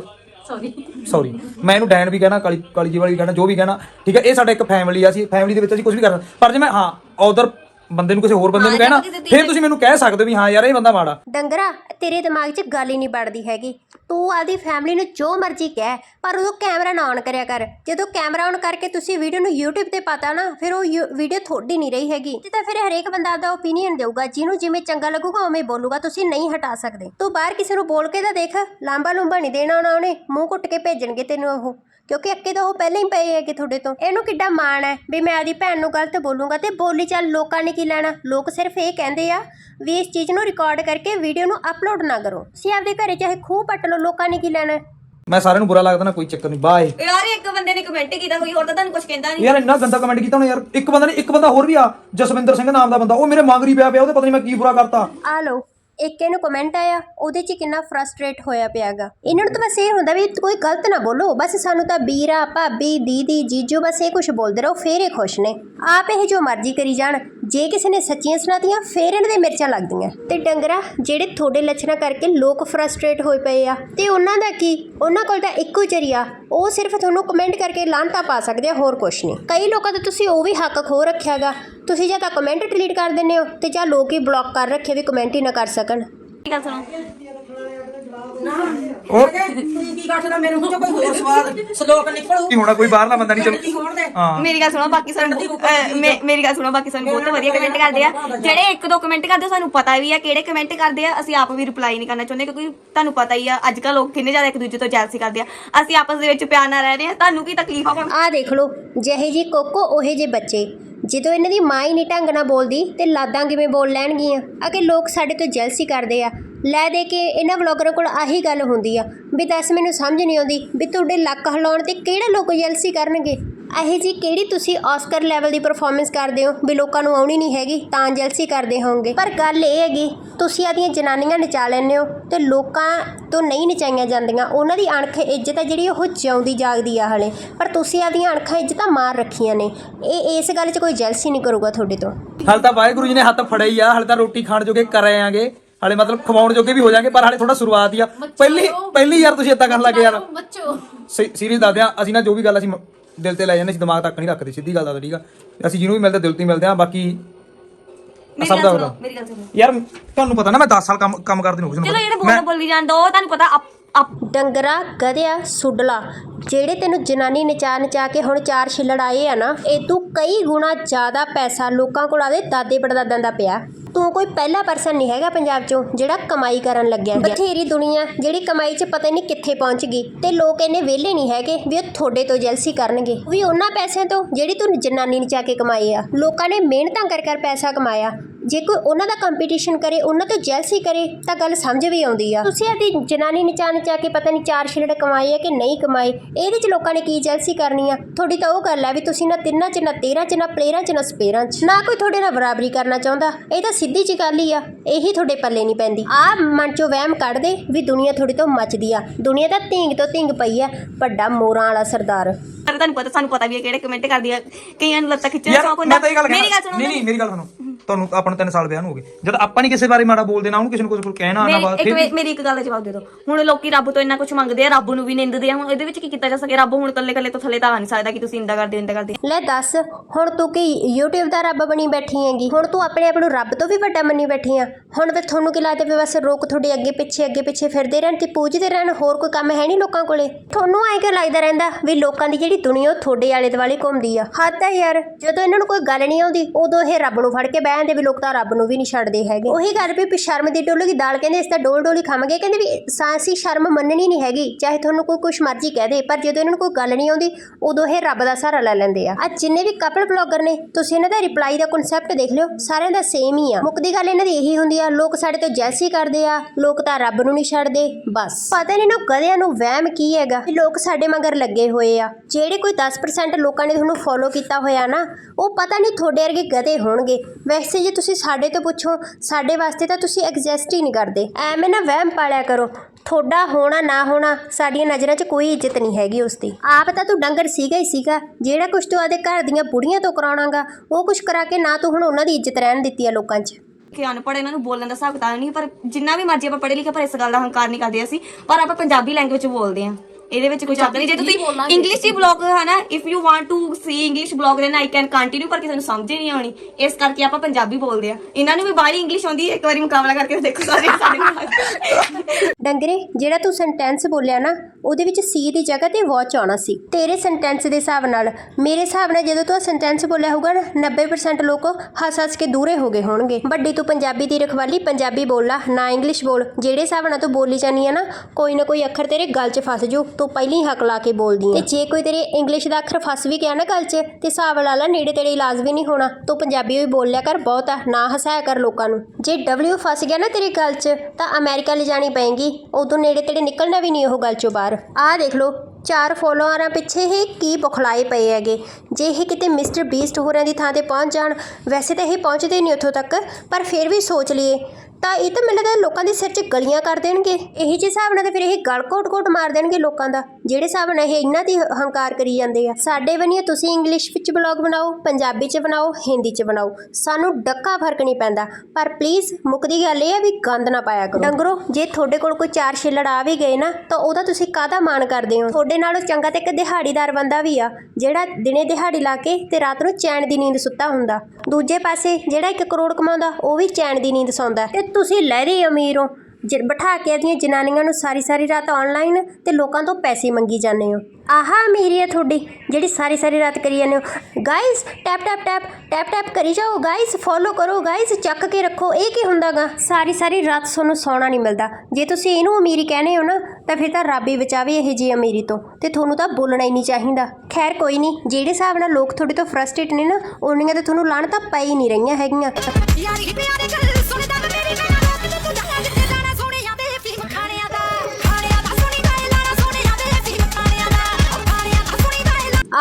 ਸੌਰੀ ਸੌਰੀ ਮੈਂ ਇਹਨੂੰ ਡੈਨ ਵੀ ਕਹਿਣਾ ਕਾਲੀ ਕਾਲੀ ਜੀ ਵਾਲੀ ਵੀ ਕਹਿਣਾ ਜੋ ਵੀ ਕਹਿਣਾ ਠੀਕ ਹੈ ਇਹ ਸਾਡਾ ਇੱਕ ਫੈਮਿਲੀ ਆ ਅਸੀਂ ਫੈਮਿਲੀ ਦੇ ਵਿੱਚ ਅਸੀਂ ਕੁਝ ਵੀ ਕਰਨਾ ਪਰ ਜੇ ਮੈਂ ਹਾਂ ਉਧਰ ਬੰਦੇ ਨੂੰ ਕਿਸੇ ਹੋਰ ਬੰਦੇ ਨੂੰ ਕਹਿਣਾ ਫਿਰ ਤੁਸੀਂ ਮੈਨੂੰ ਕਹਿ ਸਕਦੇ ਹੋ ਵੀ ਹਾਂ ਯਾਰ ਇਹ ਬੰਦਾ ਮਾੜਾ। ਡੰਗਰਾ ਤੇਰੇ ਦਿਮਾਗ 'ਚ ਗੱਲ ਹੀ ਨਹੀਂ ਵੜਦੀ ਹੈਗੀ। ਤੂੰ ਆਪਦੀ ਫੈਮਿਲੀ ਨੂੰ ਜੋ ਮਰਜ਼ੀ ਕਹਿ ਪਰ ਉਦੋਂ ਕੈਮਰਾ ਨਾ ਔਨ ਕਰਿਆ ਕਰ। ਜਦੋਂ ਕੈਮਰਾ ਔਨ ਕਰਕੇ ਤੁਸੀਂ ਵੀਡੀਓ ਨੂੰ YouTube ਤੇ ਪਾਤਾ ਨਾ ਫਿਰ ਉਹ ਵੀਡੀਓ ਤੁਹਾਡੀ ਨਹੀਂ ਰਹੀ ਹੈਗੀ। ਤੇ ਤਾਂ ਫਿਰ ਹਰੇਕ ਬੰਦਾ ਆਪਦਾ ਓਪੀਨੀਅਨ ਦੇਊਗਾ। ਜਿਹਨੂੰ ਜਿਵੇਂ ਚੰਗਾ ਲੱਗੂਗਾ ਉਵੇਂ ਬੋਲੂਗਾ। ਤੁਸੀਂ ਨਹੀਂ ਹਟਾ ਸਕਦੇ। ਤੂੰ ਬਾਹਰ ਕਿਸੇ ਨੂੰ ਬੋਲ ਕੇ ਤਾਂ ਦੇਖ ਲਾਂਬਾ ਲੂੰਬਾ ਨਹੀਂ ਦੇਣਾ ਉਹਨਾਂ ਉਹਨੇ। ਮੂੰਹ ਘੁੱਟ ਕੇ ਭੇਜਣਗੇ ਤੈਨੂੰ ਉਹ। ਕਿਉਂਕਿ ਅੱਕੇ ਤਾਂ ਉਹ ਪਹਿਲਾਂ ਹੀ ਪਏ ਹੈਗੇ ਤੁਹਾਡੇ ਤੋਂ। ਇਹਨੂੰ ਕਿੱਡਾ ਮਾਣ ਹੈ ਵੀ ਮੈਂ ਆਦੀ ਭੈਣ ਨੂੰ ਗਲਤ ਬੋਲੂੰਗਾ ਤੇ ਬੋਲੀ ਚੱਲ ਲੋਕਾਂ ਨੇ ਕੀ ਲੈਣਾ? ਲੋਕ ਸਿਰਫ ਇਹ ਕਹਿੰਦੇ ਆ ਵੀ ਇਸ ਚੀਜ਼ ਨੂੰ ਰਿਕਾਰਡ ਕਰਕੇ ਵੀਡੀਓ ਨੂੰ ਅਪਲੋਡ ਨਾ ਕਰੋ। ਤੁਸੀਂ ਆਪਦੇ ਘਰੇ ਚਾਹੇ ਖੂਹ ਪੱਟ ਲਓ ਲੋਕਾਂ ਨੇ ਕੀ ਲੈਣਾ? ਮੈਂ ਸਾਰਿਆਂ ਨੂੰ ਬੁਰਾ ਲੱਗਦਾ ਨਾ ਕੋਈ ਚੱਕਰ ਨਹੀਂ ਬਾਏ ਯਾਰ ਇੱਕ ਬੰਦੇ ਨੇ ਕਮੈਂਟ ਕੀਤਾ ਕੋਈ ਹੋਰ ਤਾਂ ਤੁਹਾਨੂੰ ਕੁਝ ਕਹਿੰਦਾ ਨਹੀਂ। ਯਾਰ ਇੰਨਾ ਗੰਦਾ ਕਮੈਂਟ ਕੀਤਾ ਉਹਨੇ ਯਾਰ। ਇੱਕ ਬੰਦਾ ਨਹੀਂ ਇੱਕ ਬੰਦਾ ਹੋਰ ਵੀ ਆ ਜਸਵਿੰਦਰ ਸਿੰਘ ਨਾਮ ਦਾ ਬੰਦਾ। ਉਹ ਮੇਰੇ ਮੰਗਰੀ ਪਿਆ ਪਿਆ ਉਹਦੇ ਪਤਾ ਨਹੀਂ ਮੈਂ ਕੀ ਬੁਰਾ ਕਰਤਾ। ਆ ਲਓ। ਇੱਕ ਇਹਨੂੰ ਕਮੈਂਟ ਆਇਆ, ਉਹਦੇ 'ਚ ਕਿੰਨਾ ਫਰਸਟ੍ਰੇਟ ਹੋਇਆ ਪਿਆਗਾ। ਇਹਨਾਂ ਨੂੰ ਤਾਂ ਬਸ ਇਹ ਹੁੰਦਾ ਵੀ ਕੋਈ ਗਲਤ ਨਾ ਬੋਲੋ, ਬਸ ਸਾਨੂੰ ਤਾਂ ਵੀਰਾ, ਭਾਬੀ, ਦੀਦੀ, ਜੀਜੂ ਬਸ ਇਹ ਕੁਝ ਬੋਲਦੇ ਰਹੋ, ਫੇਰ ਇਹ ਖੁਸ਼ ਨੇ। ਆਪ ਇਹ ਜੋ ਮਰਜ਼ੀ ਕਰੀ ਜਾਣ, ਜੇ ਕਿਸੇ ਨੇ ਸੱਚੀਆਂ ਸੁਣਾਤੀਆਂ, ਫੇਰ ਇਹਨਾਂ ਦੇ ਮਿਰਚਾਂ ਲੱਗਦੀਆਂ। ਤੇ ਡੰਗਰਾ, ਜਿਹੜੇ ਤੁਹਾਡੇ ਲੱਛਣਾਂ ਕਰਕੇ ਲੋਕ ਫਰਸਟ੍ਰੇਟ ਹੋਏ ਪਏ ਆ, ਤੇ ਉਹਨਾਂ ਦਾ ਕੀ? ਉਹਨਾਂ ਕੋਲ ਤਾਂ ਇੱਕੋ ਚਰੀਆ ਉਹ ਸਿਰਫ ਤੁਹਾਨੂੰ ਕਮੈਂਟ ਕਰਕੇ ਲਾਂਟਾ ਪਾ ਸਕਦੇ ਆ, ਹੋਰ ਕੁਛ ਨਹੀਂ। ਕਈ ਲੋਕਾਂ ਦਾ ਤੁਸੀਂ ਉਹ ਵੀ ਹੱਕ ਖੋ ਰੱਖਿਆਗਾ। ਤੁਸੀਂ ਜਾਂ ਤਾਂ ਕਮੈਂਟ ਡਿਲੀਟ ਕਰ ਦਿੰਦੇ ਹੋ ਤੇ ਜਾਂ ਲੋਕ ਹੀ ਬਲੌਕ ਕਰ ਰੱਖੇ ਵੀ ਕਮੈਂਟ ਹੀ ਨਾ ਕਰ ਸਕਣ। ਕੀ ਗੱਲ ਸੁਣੋ। ਕੀ ਹੋਣਾ ਕੋਈ ਬਾਹਰਲਾ ਬੰਦਾ ਨਹੀਂ ਚਲੋ। ਹਾਂ। ਮੇਰੀ ਗੱਲ ਸੁਣੋ ਬਾਕੀ ਸਾਨੂੰ ਅਹ, ਮੇ- ਮੇਰੀ ਗੱਲ ਸੁਣੋ ਬਾਕੀ ਸਾਨੂੰ ਬਹੁਤ ਵਧੀਆ ਕਮੈਂਟ ਕਰਦੇ ਆ। ਜਿਹੜੇ ਇੱਕ ਦੋ ਕਮੈਂਟ ਕਰਦੇ ਆ, ਸਾਨੂੰ ਪਤਾ ਵੀ ਆ ਕਿਹੜੇ ਕਮੈਂਟ ਕਰਦੇ ਆ। ਅਸੀਂ ਆਪ ਵੀ ਰਿਪਲਾਈ ਨਹੀਂ ਕਰਨਾ ਚਾਹੁੰਦੇ ਕਿਉਂਕਿ ਤੁਹਾਨੂੰ ਪਤਾ ਹੀ ਆ ਅੱਜ ਕੱਲ ਲੋਕ ਕਿੰਨੇ ਜ਼ਿਆਦਾ ਇੱਕ ਦੂਜੇ ਤੋਂ ਜੈਲਸੀ ਕਰਦੇ ਆ। ਅਸੀਂ ਆਪਸ ਦੇ ਵਿੱਚ ਪਿਆਰ ਨਾਲ ਰਹਿ ਰਹੇ ਆ ਤੁਹਾਨੂੰ ਕੀ ਤਕਲੀਫ ਆ ਹੁਣ? ਆਹ ਦੇਖ ਲਓ ਜਿਹੇ ਜੀ ਕੋਕੋ ਉਹੇ ਜੇ ਬੱਚੇ। ਜਦੋਂ ਇਹਨਾਂ ਦੀ ਮਾਂ ਹੀ ਨਹੀਂ ਢੰਗ ਨਾਲ ਬੋਲਦੀ ਤੇ ਲਾਦਾਂ ਕਿਵੇਂ ਬੋਲ ਲੈਣਗੀਆਂ? ਅਗੇ ਲੋਕ ਸਾਡੇ ਤੋਂ ਜੈਲਸੀ ਕਰਦੇ ਆ। ਲੈ ਦੇ ਕੇ ਇਹਨਾਂ ਵਲੌਗਰਾਂ ਕੋਲ ਆਹੀ ਗੱਲ ਹੁੰਦੀ ਆ ਵੀ ਦੱਸ ਮੈਨੂੰ ਸਮਝ ਨਹੀਂ ਆਉਂਦੀ ਵੀ ਤੁਹਾਡੇ ਲੱਕ ਹਿਲਾਉਣ ਤੇ ਕਿਹੜੇ ਲੋਕ ਜੈਲਸੀ ਕਰਨਗੇ? ਇਹ ਜੀ ਕਿਹੜੀ ਤੁਸੀਂ ਆਸਕਰ ਲੈਵਲ ਦੀ ਪਰਫਾਰਮੈਂਸ ਕਰਦੇ ਹੋ ਵੀ ਲੋਕਾਂ ਨੂੰ ਆਉਣੀ ਨਹੀਂ ਹੈਗੀ ਤਾਂ ਜੈਲਸੀ ਕਰਦੇ ਹੋਵੋਗੇ? ਪਰ ਗੱਲ ਇਹ ਹੈਗੀ, ਤੁਸੀਂ ਆਦੀਆਂ ਜਨਾਨੀਆਂ ਨਚਾ ਲੈਂਦੇ ਹੋ ਤੇ ਲੋਕਾਂ ਤੋਂ ਨਹੀਂ ਨਚਾਈਆਂ ਜਾਂਦੀਆਂ। ਉਹਨਾਂ ਦੀ ਅਣਖ ਇੱਜ਼ਤ ਹੈ ਜਿਹੜੀ ਉਹ ਜਿਉਂਦੀ ਜਾਗਦੀ ਆ ਹਲੇ। ਪਰ ਤੁਸੀਂ ਆਦੀਆਂ ਅਣਖਾਂ ਇੱਜ਼ਤਾਂ ਮਾਰ ਰੱਖੀਆਂ ਨੇ। ਇਹ, ਇਸ ਗੱਲ 'ਚ ਕੋਈ ਜੈਲਸੀ ਨਹੀਂ ਕਰੂਗਾ ਤੁਹਾਡੇ ਤੋਂ। ਹਾਲੇ ਤਾਂ ਵਾਹਿਗੁਰੂ ਜੀ ਨੇ ਹੱਥ ਫੜਿਆ ਹੀ ਆ, ਹਾਲੇ ਤਾਂ ਰੋਟੀ ਖਾਣ ਜੋਗੇ ਕਰ ਆਏ ਹਾਲੇ ਮਤਲਬ ਖਵਾਉਣ ਜੋਗੇ ਵੀ ਹੋ ਜਾਾਂਗੇ ਪਰ ਹਾਲੇ ਥੋੜਾ ਸ਼ੁਰੂਆਤ ਹੀ ਆ। ਪਹਿਲੀ ਪਹਿਲੀ ਯਾਰ ਤੁਸੀਂ ਏਦਾਂ ਕਰਨ ਲੱਗੇ ਯਾਰ। ਸੀਰੀਅਸ ਦੱਸਦੇ ਆ ਅਸੀਂ ਨਾ ਜੋ ਵੀ ਗੱਲ ਅਸੀਂ ਦਿਲ ਤੇ ਲੈ ਜਾਂਦੇ ਅਸੀਂ ਦਿਮਾਗ ਤੱਕ ਨਹੀਂ ਰੱਖਦੇ ਸਿੱਧੀ ਗੱਲ ਦੱਸਦੇ ਠੀਕ ਆ ਅਸੀਂ ਜਿਹਨੂੰ ਵੀ ਮਿਲਦੇ ਦਿਲ ਤੋਂ ਮਿਲਦੇ ਆ ਬਾਕੀ ਮੇਰੀ ਸਭ ਗੱਲ ਦਾ ਸੁਣੋ ਹੋਣਾ। ਮੇਰੀ ਗੱਲ ਸੁਣੋ। ਯਾਰ ਤੁਹਾਨੂੰ ਪਤਾ ਨਾ ਮੈਂ 10 ਸਾਲ ਕੰਮ ਕੰਮ ਕਰਦੇ ਨੂੰ ਚਲੋ ਜਿਹੜੇ ਬੋਲ ਬੋਲੀ ਜਾਂਦਾ ਉਹ ਤੁਹਾਨੂੰ ਪਤਾ ਆਪ ਆਪ ਡੰਗਰਾ ਗਧਿਆ ਸੁਡਲਾ। ਜਿਹੜੇ ਤੈਨੂੰ ਜਨਾਨੀ ਨਚਾ ਨਚਾ ਕੇ ਹੁਣ ਚਾਰ ਛਿੱਲੜ ਆਏ ਆ ਨਾ ਇਹ ਤੂੰ ਕਈ ਗੁਣਾ ਜ਼ਿਆਦਾ ਪੈਸਾ ਲੋਕਾਂ ਕੋਲ ਆਦੇ ਦਾਦੇ ਪੜਦਾਦਿਆਂ ਦਾ ਪਿਆ। ਤੂੰ ਕੋਈ ਪਹਿਲਾ ਪਰਸਨ ਨਹੀਂ ਹੈਗਾ ਪੰਜਾਬ 'ਚੋਂ ਜਿਹੜਾ ਕਮਾਈ ਕਰਨ ਲੱਗਿਆ। ਬਥੇਰੀ ਦੁਨੀਆ ਜਿਹੜੀ ਕਮਾਈ 'ਚ ਪਤਾ ਨਹੀਂ ਕਿੱਥੇ ਪਹੁੰਚ ਗਈ ਤੇ ਲੋਕ ਇੰਨੇ ਵਿਹਲੇ ਨਹੀਂ ਹੈਗੇ ਵੀ ਉਹ ਤੁਹਾਡੇ ਤੋਂ ਜੈਲਸੀ ਕਰਨਗੇ। ਵੀ ਉਹਨਾਂ ਪੈਸਿਆਂ ਤੋਂ ਜਿਹੜੀ ਤੂੰ ਜਨਾਨੀ ਨਚਾ ਕੇ ਕਮਾਈ ਆ। ਲੋਕਾਂ ਨੇ ਮਿਹਨਤਾਂ ਕਰ ਕਰ ਪੈਸਾ ਕਮਾਇਆ। ਜੇ ਕੋਈ ਉਹਨਾਂ ਦਾ ਕੰਪੀਟੀਸ਼ਨ ਕਰੇ, ਉਹਨਾਂ ਤੋਂ ਜੈਲਸੀ ਕਰੇ, ਤਾਂ ਗੱਲ ਸਮਝ ਵੀ ਆਉਂਦੀ ਆ। ਤੁਸੀਂ ਆਦੀ ਜਨਾਨੀ ਨਚਾ ਨਚਾ ਕੇ ਪਤਾ ਨਹੀਂ ਚਾਰ ਛਿਲੜ ਕਮਾਏ ਆ ਕਿ ਨਹੀਂ ਕਮਾਏ। ਇਹਦੇ 'ਚ ਲੋਕਾਂ ਨੇ ਕੀ ਜੈਲਸੀ ਕਰਨੀ ਆ? ਤੁਹਾਡੀ ਤਾਂ ਉਹ ਗੱਲ ਆ ਵੀ ਤੁਸੀਂ ਨਾ ਤਿੰਨਾਂ 'ਚ, ਨਾ ਤੇਰਾਂ 'ਚ, ਨਾ ਪਲੇਰਾਂ 'ਚ, ਨਾ ਸਪੇਰਾਂ 'ਚ। ਨਾ ਕੋਈ ਤੁਹਾਡੇ ਨਾਲ ਬਰਾਬਰੀ ਕਰਨਾ ਚਾਹੁੰਦਾ। ਇਹ ਤਾਂ ਸਿੱਧੀ ਜਿਹੀ ਗੱਲ ਹੀ ਆ ਇਹੀ ਤੁਹਾਡੇ ਪੱਲੇ ਨਹੀਂ ਪੈਂਦੀ। ਆ ਮਨ 'ਚੋਂ ਵਹਿਮ ਕੱਢ ਦੇ ਵੀ ਦੁਨੀਆ ਤੁਹਾਡੇ ਤੋਂ ਮੱਚਦੀ ਆ। ਦੁਨੀਆ ਤਾਂ ਧੀਂਗ ਤੋਂ ਧੀਂਗ ਪਈ ਆ ਵੱਡਾ ਮੋਰਾਂ ਵਾਲਾ ਸਰਦਾਰ। ਪਰ ਤੁਹਾਨੂੰ ਪਤਾ ਸਾਨੂੰ ਪਤਾ ਵੀ ਹੈ ਕਿਹੜੇ ਕਮੈਂਟ ਕਰਦੀ ਆ। ਕਈਆਂ ਨੂੰ ਲੱਤਾਂ ਖਿੱਚਣ ਦਾ ਯਾਰ ਸ਼ੌਕ ਹੁੰਦਾ। ਮੈਂ ਤਾਂ ਇਹ ਗੱਲ ਮੇਰੀ ਗੱਲ ਕਹਿਣਾ ਸੁਣੋ। ਨਹੀਂ ਨਹੀਂ ਮੇਰੀ ਗੱਲ ਸੁਣੋ। ਤੁਹਾਨੂੰ ਆਪਾਂ ਨੂੰ 3 ਸਾਲ ਵਿਆਹ ਨੂੰ ਹੋ ਗਏ। ਜਦ ਆਪਾਂ ਨਹੀਂ ਕਿਸੇ ਬਾਰੇ ਮਾੜਾ ਬੋਲਦੇ ਨਾ ਉਹਨੂੰ ਕਿਸੇ ਨੂੰ ਕੁਝ ਕਹਿਣਾ ਨਾ ਮੇਰੀ ਬਾਤ ਇੱਕ ਫਿਰ ਵੇ- ਮੇਰੀ ਇੱਕ ਗੱਲ ਦਾ ਜਵਾਬ ਦੇ ਦਿਓ। ਹੁਣ ਲੋਕੀ ਰੱਬ ਤੋਂ ਇੰਨਾ ਕੁਝ ਮੰਗਦੇ ਆ ਰੱਬ ਨੂੰ ਵੀ ਨਿੰਦਦੇ ਆ। ਹੁਣ ਇਹਦੇ ਵਿੱਚ ਕੀ ਕੀਤਾ ਜਾ ਸਕੇ? ਰੱਬ ਹੁਣ ਕੱਲੇ ਕੱਲੇ ਤੋਂ ਥੱਲੇ ਤਾਂ ਆ ਨਹੀਂ ਸਕਦਾ ਕਿ ਤੁਸੀਂ ਇੰਦਾ ਕਰਦੇ ਇੰਦਾ ਕਰਦੇ। ਲੈ ਦੱਸ ਹੁਣ ਤੂੰ ਕੀ YouTube ਦਾ ਰੱਬ ਬਣੀ ਬੈਠੀ ਹੈਗੀ? ਹੁਣ ਤੂੰ ਆਪਣੇ ਆਪ ਨੂੰ ਰੱਬ ਤੋਂ ਵੀ ਵੱਡਾ ਮੰਨੀ ਬੈਠੀ ਆ। ਹੁਣ ਤੇ ਤੁਹਾਨੂੰ ਕੀ ਲੱਗਦਾ ਵੀ ਬਸ ਲੋਕ ਤੁਹਾਡੇ ਅੱਗੇ ਪਿੱਛੇ ਅੱਗੇ ਪਿੱਛੇ ਫਿਰਦੇ ਰਹਿਣ ਤੇ ਪੂਜਦੇ ਰਹਿਣ ਹੋਰ ਕੋਈ ਕੰਮ ਹੈ ਨਹੀਂ ਲੋਕਾਂ ਕੋਲੇ? ਤੁਹਾਨੂੰ ਐਂ ਕਿਉਂ ਲੱਗਦਾ ਰਹਿੰਦਾ ਵੀ ਲੋਕਾਂ ਦੀ ਜਿਹੜੀ ਦੁਨੀਆ ਉਹ ਤੁਹਾਡੇ ਆਲੇ ਦੁਆਲੇ ਘੁੰਮਦੀ ਆ? ਹੱਦ ਆ ਯਾਰ ਜਦੋਂ ਇਹਨਾਂ ਨੂੰ ਕੋਈ ਗੱਲ ਨਹੀਂ ਆਉਂਦੀ ਉਦੋਂ ਇਹ ਰੱਬ ਨੂੰ ਫੜ ਕੇ ਬਹਿ ਜਾਂਦੇ ਵੀ ਲੋਕ ਤਾਂ ਰੱਬ ਨੂੰ ਵੀ ਨਹੀਂ ਛੱਡਦੇ ਹੈਗੇ। ਉਹੀ ਗੱਲ ਵੀ ਸ਼ਰਮ ਦੀ ਡੋਲੂ ਦੀ ਦਾਲ ਕਹਿੰਦੇ ਇਸ ਤਾਂ ਡੋਲ ਡੋਲੀ ਖਾਵਾਂਗੇ। ਕਹਿੰਦੇ ਵੀ ਸਾਂਸੀ ਸ਼ਰਮ ਮੰਨਣੀ ਨਹੀਂ ਹੈਗੀ, ਚਾਹੇ ਤੁਹਾਨੂੰ ਕੋਈ ਕੁਛ ਮਰਜ਼ੀ ਕਹਿ ਦੇ, ਪਰ ਜਦੋਂ ਇਹਨਾਂ ਨੂੰ ਕੋਈ ਗੱਲ ਨਹੀਂ ਆਉਂਦੀ, ਉਦੋਂ ਇਹ ਰੱਬ ਦਾ ਸਹਾਰਾ ਲੈ ਲੈਂਦੇ ਆ। ਆ ਜਿੰਨੇ ਵੀ ਕਪਲ ਬਲੌਗਰ ਨੇ, ਤੁਸੀਂ ਇਹਨਾਂ ਦਾ ਰਿਪਲਾਈ ਦਾ ਕਨਸੈਪਟ ਦੇਖ ਲਿਓ, ਸਾਰਿਆਂ ਦਾ ਸੇਮ ਹੀ ਆ। ਮੁੱਕਦੀ ਗੱਲ ਇਹਨਾਂ ਦੀ ਇਹੀ ਹੁੰਦੀ ਆ, ਲੋਕ ਸਾਡੇ ਤੋਂ ਜੈਸੀ ਕਰਦੇ ਆ, ਲੋਕ ਤਾਂ ਰੱਬ ਨੂੰ ਨਹੀਂ ਛੱਡਦੇ, ਬਸ। ਪਤਾ ਨਹੀਂ ਨਾ ਗਧਿਆਂ ਨੂੰ ਵਹਿਮ ਕੀ ਹੈਗਾ ਲੋਕ ਸਾਡੇ ਮਗਰ ਲੱਗੇ ਹੋਏ ਆ। ਜਿਹੜੇ ਕੋਈ 10% ਲੋਕਾਂ ਨੇ ਤੁਹਾਨੂੰ ਫੋਲੋ ਕੀਤਾ ਹੋਇਆ ਨਾ, ਉਹ ਪਤਾ ਨਹੀਂ ਤੁਹਾਡੇ ਵਰਗੇ ਗਧੇ ਹੋਣਗੇ। ਵੈਸੇ ਵੈਸੇ ਜੇ ਤੁਸੀਂ ਸਾਡੇ ਤੋਂ ਪੁੱਛੋ, ਸਾਡੇ ਵਾਸਤੇ ਤਾਂ ਤੁਸੀਂ ਐਗਜ਼ਿਸਟ ਹੀ ਨਹੀਂ ਕਰਦੇ। ਐਵੇਂ ਨਾ ਵਹਿਮ ਪਾਲਿਆ ਕਰੋ। ਤੁਹਾਡਾ ਹੋਣਾ, ਨਾ ਹੋਣਾ, ਸਾਡੀਆਂ ਨਜ਼ਰਾਂ 'ਚ ਕੋਈ ਇੱਜ਼ਤ ਨਹੀਂ ਹੈਗੀ ਉਸ ਦੀ। ਆਪ ਤਾਂ ਤੂੰ ਡੰਗਰ ਸੀਗਾ ਹੀ ਸੀਗਾ। ਜਿਹੜਾ ਕੁਛ ਤੂੰ ਆਦੇ ਘਰ ਦੀਆਂ ਬੁੜੀਆਂ ਤੋਂ ਕਰਾਉਣਾਗਾ, ਉਹ ਕੁਛ ਕਰਾ ਕੇ ਨਾ ਤੂੰ ਹੁਣ ਉਹਨਾਂ ਦੀ ਇੱਜ਼ਤ ਰਹਿਣ ਦਿੱਤੀ ਆ ਲੋਕਾਂ 'ਚ। ਕਿ ਅਨਪੜ੍ਹ ਇਹਨਾਂ ਨੂੰ ਬੋਲਣ ਦਾ ਹਿਸਾਬ ਕਿਤਾਬ ਨਹੀਂ, ਪਰ ਜਿੰਨਾ ਵੀ ਮਰਜ਼ੀ ਆਪਾਂ ਪੜ੍ਹੇ ਲਿਖੇ, ਪਰ ਇਸ ਗੱਲ ਦਾ ਹੰਕਾਰ ਨਹੀਂ ਕਰਦੇ ਅਸੀਂ। ਪਰ ਆਪਾਂ ਪੰਜਾਬੀ ਲੈਂਗੁਏਜ ਬੋਲਦੇ ਹਾਂ। ਇਹਦੇ ਵਿੱਚ ਕੋਈ ਚੱਕਰ ਨਹੀਂ। ਜੇ ਤੁਸੀਂ ਇੰਗਲਿਸ਼ ਹੀ ਬਲੌਗ ਹਨਾ if you want to see English blog then I can continue ਪਰ ਕਿਸੇ ਨੂੰ ਸਮਝ ਹੀ ਨਹੀਂ ਆਉਣੀ। ਇਸ ਕਰਕੇ ਆਪਾਂ ਪੰਜਾਬੀ ਬੋਲਦੇ ਆ। ਇਹਨਾਂ ਨੂੰ ਵੀ ਬਾਹਲੀ ਇੰਗਲਿਸ਼ ਆਉਂਦੀ ਹੈ। ਇੱਕ ਵਾਰੀ ਮੁਕਾਬਲਾ ਕਰਕੇ ਦੇਖੋ ਸਾਰੇ ਸਾਡੇ ਨਾਲ। ਡੰਗਰੇ ਜਿਹੜਾ ਤੂੰ ਸੈਂਟੈਂਸ ਬੋਲਿਆ ਨਾ ਉਹਦੇ ਵਿੱਚ ਸੀ ਦੀ ਜਗ੍ਹਾ ਤੇ ਵਾਚ ਆਉਣਾ ਸੀ। ਤੇਰੇ ਸੈਂਟੈਂਸ ਦੇ ਹਿਸਾਬ ਨਾਲ ਮੇਰੇ ਹਿਸਾਬ ਨਾਲ ਜਦੋਂ ਤੂੰ ਸੈਂਟੈਂਸ ਬੋਲਿਆ ਹੋਊਗਾ ਨਾ 90% ਲੋਕ ਹੱਸ ਹੱਸ ਕੇ ਦੂਰੇ ਹੋ ਗਏ ਹੋਣਗੇ। ਵੱਡੀ ਤੂੰ ਪੰਜਾਬੀ ਦੀ ਰਖਵਾਲੀ ਪੰਜਾਬੀ ਬੋਲਾ ਨਾ ਇੰਗਲਿਸ਼ ਬੋਲ। ਜਿਹੜੇ ਹਿਸਾਬ ਨਾਲ ਤੂੰ ਬੋਲੀ ਜਾਨੀ ਆ ਨਾ ਕੋਈ ਨਾ ਕੋਈ ਅੱਖਰ ਤੇਰੇ ਗਲ 'ਚ ਫਸ ਜੂ। ਤੂੰ ਪਹਿਲੀ ਹੱਕ ਲਾ ਕੇ ਬੋਲਦੀ ਆ। ਤੇ ਜੇ ਕੋਈ ਤੇਰੇ ਇੰਗਲਿਸ਼ ਦਾ ਅੱਖਰ ਫਸ ਵੀ ਗਿਆ ਨਾ ਗਲ 'ਚ ਤੇ ਹਿਸਾਬ ਲਾ ਲਾ ਨੇੜੇ ਤੇੜੇ ਇਲਾਜ ਵੀ ਨਹੀਂ ਹੋਣਾ ਤੂੰ ਪੰਜਾਬੀ ਵੀ ਬੋਲ ਲਿਆ ਕਰ ਬਹੁਤ ਆ ਨਾ ਹਸਾਇਆ ਕਰ ਲੋਕਾਂ ਨੂੰ। ਜੇ ਡਬਲਿਊ ਫਸ ਗਿਆ ਨਾ ਤੇਰੀ ਗਲ 'ਚ ਤਾਂ ਅਮਰੀਕਾ ਲੈ ਜਾਣੀ ਪਏਗੀ। ਉਦੋਂ ਨੇੜੇ ਤੇੜੇ ਨਿਕਲਣਾ ਵੀ ਨਹੀਂ ਉਹ ਗੱਲ 'ਚੋਂ ਬਾਹਰ। ਆਹ ਦੇਖ ਲਓ ਚਾਰ ਫੋਲੋਅਰਾਂ ਪਿੱਛੇ ਹੀ ਕੀ ਬੁਖਲਾਏ ਪਏ ਹੈਗੇ। ਜੇ ਇਹ ਕਿਤੇ ਮਿਸਟਰ ਬੀਸਟ ਹੋਰਾਂ ਦੀ ਥਾਂ ਤੇ ਪਹੁੰਚ ਜਾਣ ਵੈਸੇ ਤਾਂ ਇਹ ਪਹੁੰਚਦੇ ਨਹੀਂ ਉੱਥੋਂ ਤੱਕ ਪਰ ਫਿਰ ਵੀ ਸੋਚ ਲਈਏ। ਤਾਂ ਇਹ ਤਾਂ ਮੈਨੂੰ ਲੱਗਦਾ ਲੋਕਾਂ ਦੇ ਸਿਰ 'ਚ ਗਲੀਆਂ ਕਰ ਦੇਣਗੇ। ਇਹੀ ਜਿਹੇ ਹਿਸਾਬ ਨਾਲ ਤਾਂ ਫਿਰ ਇਹ ਗਲ ਘੋਟ-ਘੋਟ ਮਾਰ ਦੇਣਗੇ ਲੋਕਾਂ ਦਾ। ਜਿਹੜੇ ਹਿਸਾਬ ਨਾਲ ਇਹ ਇਹਨਾਂ ਦੀ ਹੰਕਾਰ ਕਰੀ ਜਾਂਦੇ ਆ, ਸਾਡੇ ਬਣੀਏ ਤੁਸੀਂ ਇੰਗਲਿਸ਼ ਵਿੱਚ ਬਲੌਗ ਬਣਾਓ, ਪੰਜਾਬੀ 'ਚ ਬਣਾਓ, ਹਿੰਦੀ 'ਚ ਬਣਾਓ, ਸਾਨੂੰ ਡੱਕਾ ਫ਼ਰਕ ਨਹੀਂ ਪੈਂਦਾ, ਪਰ ਪਲੀਜ਼ ਮੁੱਕਦੀ ਗੱਲ ਇਹ ਆ ਵੀ ਗੰਦ ਨਾ ਪਾਇਆ ਕਰੋ। ਡੰਗਰੋ, ਜੇ ਤੁਹਾਡੇ ਕੋਲ ਕੋਈ ਚਾਰ ਛਿੱਲੜ ਆ ਵੀ ਗਏ ਨਾ, ਤਾਂ ਉਹਦਾ ਤੁਸੀਂ ਕਾਹਦਾ ਮਾਣ ਕਰਦੇ ਹੋ? ਤੁਹਾਡੇ ਨਾਲੋਂ ਚੰਗਾ ਤੇ ਇੱਕ ਦਿਹਾੜੀਦਾਰ ਬੰਦਾ ਵੀ ਆ, ਜਿਹੜਾ ਦਿਨੇ ਦਿਹਾੜੀ ਲਾ ਕੇ ਤੇ ਰਾਤ ਨੂੰ ਚੈਨ ਦੀ ਨੀਂਦ ਸੁੱਤਾ ਹੁੰਦਾ। ਦੂਜੇ ਪਾਸੇ ਜਿਹੜਾ 1 ਕਰੋੜ ਕਮਾਉਂਦਾ, ਉਹ ਵੀ ਚੈਨ ਦੀ ਨੀਂਦ ਸੌਂਦਾ। ਤੇ ਤੁਸੀਂ ਲਹਿਰੇ ਅਮੀਰ ਹੋ ਜ, ਬਿਠਾ ਕੇ ਆਦੀਆਂ ਜਨਾਨੀਆਂ ਨੂੰ ਸਾਰੀ ਸਾਰੀ ਰਾਤ ਆਨਲਾਈਨ ਤੇ ਲੋਕਾਂ ਤੋਂ ਪੈਸੇ ਮੰਗੀ ਜਾਂਦੇ ਹੋ। ਆਹਾ ਅਮੀਰੀ ਹੈ ਤੁਹਾਡੀ, ਜਿਹੜੀ ਸਾਰੀ ਸਾਰੀ ਰਾਤ ਕਰੀ ਜਾਂਦੇ ਹੋ। Guys tap tap tap tap tap ਕਰੀ ਜਾਓ। ਗਾਇਸ ਫੋਲੋ ਕਰੋ। ਗਾਇਸ ਚੱਕ ਕੇ ਰੱਖੋ। ਇਹ ਕੀ ਹੁੰਦਾਗਾ? ਸਾਰੀ ਸਾਰੀ ਰਾਤ ਤੁਹਾਨੂੰ ਸੌਣਾ ਨਹੀਂ ਮਿਲਦਾ। ਜੇ ਤੁਸੀਂ ਇਹਨੂੰ ਅਮੀਰੀ ਕਹਿੰਦੇ ਹੋ ਨਾ, ਤਾਂ ਫਿਰ ਤਾਂ ਰੱਬ ਹੀ ਬਚਾਵੇ ਇਹ ਜੀ ਅਮੀਰੀ ਤੋਂ। ਤੇ ਤੁਹਾਨੂੰ ਤਾਂ ਬੋਲਣਾ ਹੀ ਨਹੀਂ ਚਾਹੀਦਾ। ਖੈਰ, ਕੋਈ ਨਹੀਂ। ਜਿਹੜੇ ਹਿਸਾਬ ਨਾਲ ਲੋਕ ਤੁਹਾਡੇ ਤੋਂ ਫਰਸਟ੍ਰੇਟ ਨੇ ਨਾ, ਉਹਨੀਆਂ ਤਾਂ ਤੁਹਾਨੂੰ ਲਾਣ ਤਾਂ ਪਈ ਨਹੀਂ ਰਹੀਆਂ ਹੈਗੀਆਂ। ਯਾਰੀ ਪਿਆਰੇ ਗੱਲ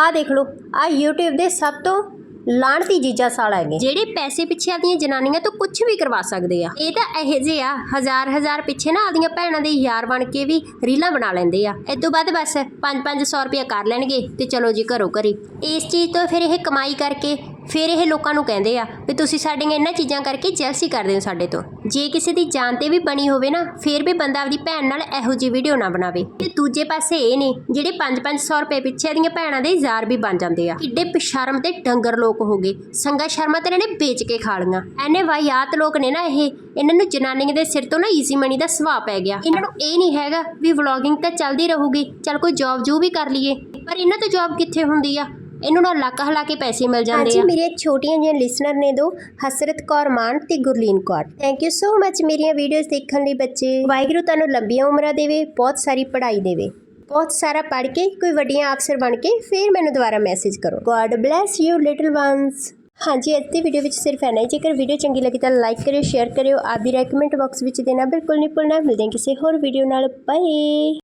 ਸੁਣੀਦਾ ਆਹ ਦੇਖ ਲਓ ਆਹ YouTube ਦੇ ਸਭ ਤੋਂ ਲਾਣਤੀ ਜੀਜਾ ਸਾਲ ਹੈਗੇ। ਜਿਹੜੇ ਪੈਸੇ ਪਿੱਛੇ ਆਦੀਆਂ ਜਨਾਨੀਆਂ ਤੋਂ ਕੁਝ ਵੀ ਕਰਵਾ ਸਕਦੇ ਆ। ਇਹ ਤਾਂ ਇਹੋ ਜਿਹੇ ਆ, ਹਜ਼ਾਰ ਹਜ਼ਾਰ ਪਿੱਛੇ ਨਾ ਆਦੀਆਂ ਭੈਣਾਂ ਦੇ ਯਾਰ ਬਣ ਕੇ ਵੀ ਰੀਲਾਂ ਬਣਾ ਲੈਂਦੇ ਆ। ਇਸ ਤੋਂ ਬਾਅਦ ਬਸ 5-500 ਰੁਪਇਆ ਕਰ ਲੈਣਗੇ ਤੇ ਚਲੋ ਜੀ ਘਰੋਂ ਘਰੀ। ਇਸ ਚੀਜ਼ ਤੋਂ ਫਿਰ ਇਹ ਕਮਾਈ ਕਰਕੇ ਫਿਰ ਇਹ ਲੋਕਾਂ ਨੂੰ ਕਹਿੰਦੇ ਆ ਵੀ ਤੁਸੀਂ ਸਾਡੀਆਂ ਇਹਨਾਂ ਚੀਜ਼ਾਂ ਕਰਕੇ ਜੈਲਸੀ ਕਰਦੇ ਹੋ ਸਾਡੇ ਤੋਂ। ਜੇ ਕਿਸੇ ਦੀ ਜਾਨ ਤੇ ਵੀ ਬਣੀ ਹੋਵੇ ਨਾ, ਫਿਰ ਵੀ ਬੰਦਾ ਆਪਦੀ ਭੈਣ ਨਾਲ ਇਹੋ ਜਿਹੀ ਵੀਡੀਓ ਨਾ ਬਣਾਵੇ। ਤੇ ਦੂਜੇ ਪਾਸੇ ਇਹ ਨੇ, ਜਿਹੜੇ 5-500 ਰੁਪਏ ਪਿੱਛੇ ਦੀਆਂ ਭੈਣਾਂ ਦੇ ਯਾਰ ਵੀ ਬਣ ਜਾਂਦੇ ਆ। ਕਿੱਡੇ ਬਸ਼ਰਮ ਤੇ ਡੰਗਰ ਲੋਕ ਹੋ ਗਏ। ਸੰਗਾ ਸ਼ਰਮਾ ਤੇ ਇਹਨਾਂ ਨੇ ਵੇਚ ਕੇ ਖਾ ਲੀਆਂ ਐਨੇ ਵਾਹਿਆਤ ਲੋਕ ਨੇ ਨਾ ਇਹ। ਇਹਨਾਂ ਨੂੰ ਜਨਾਨੀਆਂ ਦੇ ਸਿਰ ਤੋਂ ਨਾ ਈਜ਼ੀ ਮਨੀ ਦਾ ਸੁਭਾਅ ਪੈ ਗਿਆ। ਇਹਨਾਂ ਨੂੰ ਇਹ ਨਹੀਂ ਹੈਗਾ ਵੀ ਵਲੌਗਿੰਗ ਤਾਂ ਚੱਲਦੀ ਰਹੂਗੀ। ਚੱਲ ਕੋਈ ਜੌਬ ਜੂ ਵੀ ਕਰ ਲਈਏ। ਪਰ ਇਹਨਾਂ ਤੋਂ ਜੌਬ ਕਿੱਥੇ ਹੁੰਦੀ ਆ? ਇਹਨੂੰ ਨਾ ਲੱਕ ਹਲਾ ਕੇ ਪੈਸੇ ਮਿਲ ਜਾਂਦੇ ਆ। ਮੇਰੀਆਂ ਛੋਟੀਆਂ ਜਿਹੀਆਂ ਲਿਸਨਰ ਨੇ ਦੋ ਹਸਰਤ ਕੌਰ ਮਾਨ ਤੇ Gurleen Kaur. Thank you so much ਮੇਰੀਆਂ ਵੀਡੀਓਜ਼ ਦੇਖਣ ਲਈ ਬੱਚੇ। ਵਾਹਿਗੁਰੂ ਤੁਹਾਨੂੰ ਲੰਬੀਆਂ ਉਮਰਾਂ ਦੇਵੇ ਬਹੁਤ ਸਾਰੀ ਪੜ੍ਹਾਈ ਦੇਵੇ। ਬਹੁਤ ਸਾਰਾ ਪੜ੍ਹ ਕੇ, ਕੋਈ ਵੱਡੀਆਂ ਅਫਸਰ ਬਣ ਕੇ, ਫਿਰ ਮੈਨੂੰ ਦੁਬਾਰਾ ਮੈਸੇਜ ਕਰੋ। God bless you little ones ਹਾਂਜੀ, ਅੱਜ ਦੀ ਵੀਡੀਓ ਵਿੱਚ ਸਿਰਫ ਇੰਨਾ ਹੀ। ਜੇਕਰ ਵੀਡੀਓ ਚੰਗੀ ਲੱਗੀ ਤਾਂ ਲਾਈਕ ਕਰਿਓ ਸ਼ੇਅਰ ਕਰਿਓ। ਆਪਦੀ ਵੀ ਰეკਮੈਂਟ ਬਾਕਸ ਵਿੱਚ ਦੇਣਾ ਬਿਲਕੁਲ ਨਹੀਂ ਭੁੱਲਣਾ ਮਿਲਦੇ ਹਾਂ ਕਿਸੇ ਹੋਰ ਵੀਡੀਓ ਨਾਲ। ਬਾਏ